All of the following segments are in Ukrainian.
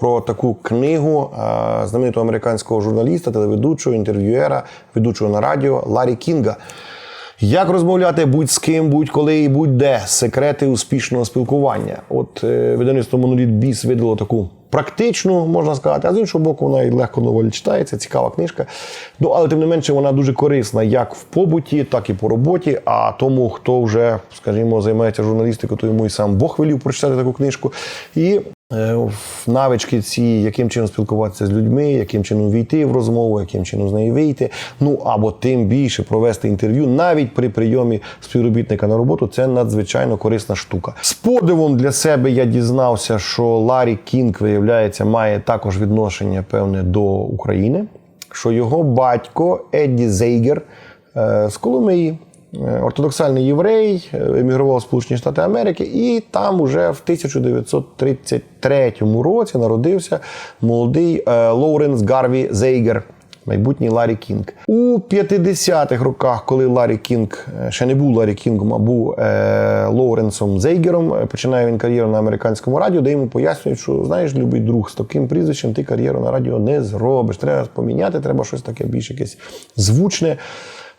про таку книгу е, знаменитого американського журналіста, телеведучого, інтерв'юера, ведучого на радіо Ларі Кінга. Як розмовляти будь з ким, будь-коли і будь-де секрети успішного спілкування? От е, видавництво Моноліт Біс видало таку практичну, можна сказати, а з іншого боку, вона і легко доволі читається, цікава книжка. Ну, але тим не менше, вона дуже корисна як в побуті, так і по роботі. А тому, хто вже, скажімо, займається журналістикою, то йому і сам Бог велів прочитати таку книжку. І навички ці, яким чином спілкуватися з людьми, яким чином війти в розмову, яким чином з неї вийти. Ну або тим більше провести інтерв'ю навіть при прийомі співробітника на роботу. Це надзвичайно корисна штука. З подивом для себе я дізнався, що Ларі Кінг, виявляється, має також відношення певне до України. Що його батько Едді Зейгер е, з Коломиї, е, ортодоксальний єврей, е, емігрував в Сполучені Штати Америки, і там уже в 1933 році народився молодий е, Лоуренс Гарві Зейгер. Майбутній Ларі Кінг у 50-х роках, коли Ларі Кінг е, ще не був Ларі Кінгом, а був е, Лоуренсом Зейгером, е, починає він кар'єру на американському радіо, де йому пояснюють, що знаєш, любий друг, з таким прізвищем ти кар'єру на радіо не зробиш. Треба поміняти, треба щось таке більш якесь звучне.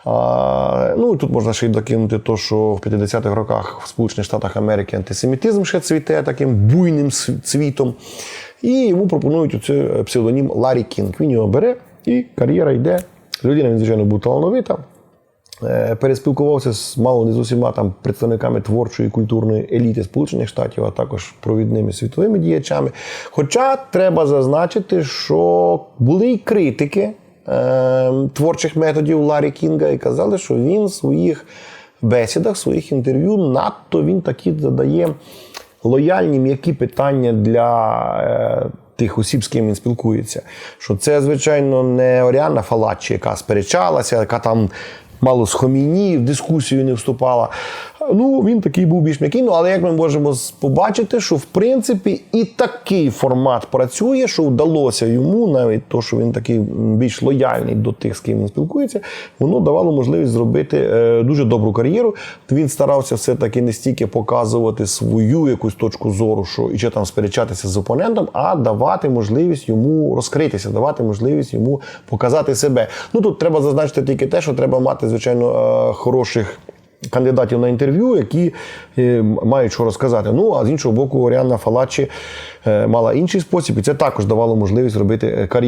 А, ну і тут можна ще й докинути то, що в 50-х роках в Сполучених Штатах Америки антисемітизм ще цвіте таким буйним цвітом. І йому пропонують оцей псевдонім Ларі Кінг. Він його бере, і кар'єра йде. Людина, він, звичайно, був талановита. Е, Переспілкувався з мало не з усіма там представниками творчої і культурної еліти Сполучених Штатів, а також провідними світовими діячами. Хоча треба зазначити, що були й критики творчих методів Ларі Кінга і казали, що він в своїх бесідах, в своїх інтерв'ю надто він такі задає лояльні м'які питання для. е, Тих осіб, з ким він спілкується, що це, звичайно, не Оріана Фалачі, яка сперечалася, яка там мало схоміні, в дискусію не вступала. Ну, він такий був більш м'який. Ну, але як ми можемо побачити, що в принципі і такий формат працює, що вдалося йому, навіть то, що він такий більш лояльний до тих, з ким він спілкується, воно давало можливість зробити е, дуже добру кар'єру. Він старався все-таки не стільки показувати свою якусь точку зору, що і чи там сперечатися з опонентом, а давати можливість йому розкритися, давати можливість йому показати себе. Ну тут треба зазначити тільки те, що треба мати, звичайно, е, хороших. Кандидатів на інтерв'ю, які е, мають що розказати. Ну а з іншого боку, Оріанна Фалачі е, мала інший спосіб, і це також давало можливість робити е, кар'єру.